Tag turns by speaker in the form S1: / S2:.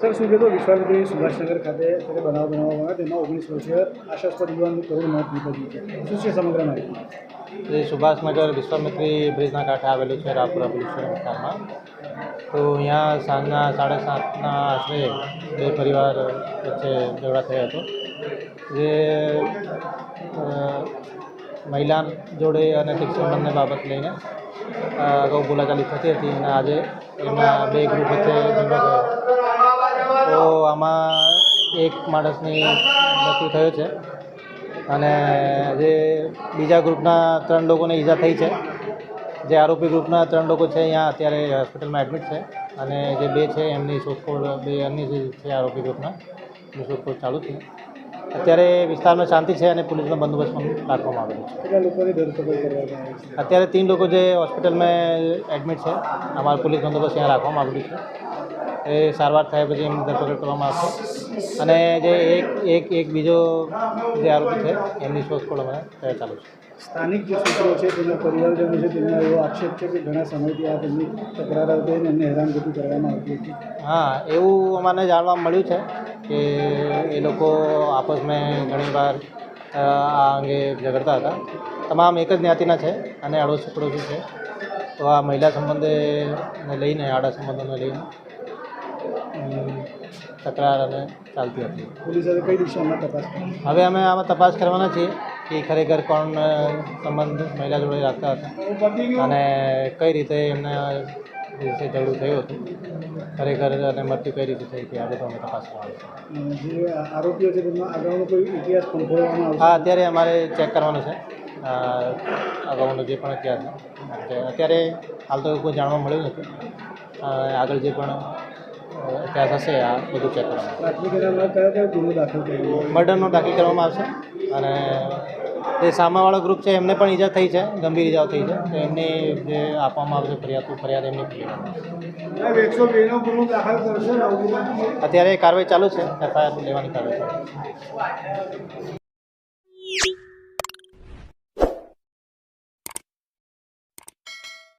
S1: આગળ શું કહેતો વિશ્વામિત્રી સુભાષનગર ખાતે ત્યારે બનાવ બનાવવામાં આવ્યો તેમાં ઓગણીસ વર્ષીય આશાસ્પદ યુવાનનું કરોડ મોત નીપજ્યું શું છે સમગ્ર માહિતી?
S2: એ સુભાષનગર વિશ્વામિત્રી બ્રિજના કાંઠે આવેલું છે, રાપુરા પોલીસ વિસ્તારમાં તો અહીંયા સાંજના સાડા સાતના આશરે બે પરિવાર વચ્ચે ઝઘડા થયો હતો. જે મહિલા જોડે અને શિક્ષણ બાબત લઈને અગાઉ બોલાચાલી થતી હતી અને આજે એમના બે ગ્રુપ વચ્ચે ઝઘડો થયો. તો આમાં એક માણસની મૃત્યુ થયો છે. અને જે બીજા ગ્રુપના ત્રણ લોકોને ઈજા થઈ છે. જે આરોપી ગ્રુપના ત્રણ લોકો છે અહીંયા અત્યારે હોસ્પિટલમાં એડમિટ છે. અને જે બે છે એમની શોધખોળ બે અન્ય જે છે આરોપી ગ્રુપના એમની શોધખોળ ચાલુ છે. અત્યારે વિસ્તારમાં શાંતિ છે અને પોલીસનો બંદોબસ્ત પણ રાખવામાં આવેલો છે. અત્યારે ત્રણ લોકો જે હોસ્પિટલમાં એડમિટ છે અમારા પોલીસ બંદોબસ્ત અહીંયા રાખવામાં આવેલું છે. એ સારવાર થયા પછી એમની ધરપકડ કરવામાં આવશે અને જે એક એક એક બીજો જે આરોપી છે એમની શોધખોળ અમે ચાલુ છે.
S1: સ્થાનિક જે સૂત્રો છે તેના પરિવારજનો છે તેમનો એવો આક્ષેપ છે કે ઘણા સમયથી આ તેમની તકરાર આવતી અને એમને હેરાનગતિ કરવામાં આવતી હતી.
S2: હા એવું અમને જાણવા મળ્યું છે કે એ લોકો આપસમાં ઘણીવાર વાર આ અંગે ઝઘડતા હતા. તમામ એક જ જ્ઞાતિના છે અને અડોશી પડોશી છે. તો આ મહિલા સંબંધે લઈને આડા સંબંધોને લઈને તકરાર અને ચાલતી હતી.
S1: પોલીસ હવે કઈ દિશામાં તપાસ
S2: હવે અમે આમાં તપાસ કરવાના છીએ કે ખરેખર કોણ સંબંધ મહિલા જોડે રાખતા હતા અને કઈ રીતે એમને દિવસે ઝઘડું થયું હતું. ખરેખર અને મૃત્યુ કઈ રીતે થઈ હતી આ બધું અમે તપાસ કરવાનું છે
S1: આરોપીઓ છે તેમનો આગળનો કોઈ ઇતિહાસ
S2: હા અત્યારે અમારે ચેક કરવાનું છે. અગાઉનો જે પણ ઇતિહાસ અત્યારે હાલ તો કોઈ જાણવા મળ્યું નથી. આગળ જે પણ અ, થશે આ બધું ચેક કરવાનું મર્ડરનો દાખલ કરવામાં આવશે અને જે સામાવાળો ગ્રુપ છે એમને પણ ઈજા થઈ છે ગંભીર ઈજાઓ થઈ છે તો એમને જે આપવામાં આવશે ફરિયાદ ફરિયાદ એમની આવશે. અત્યારે કાર્યવાહી ચાલુ છે એફઆઈઆર લેવાની કાર્યવાહી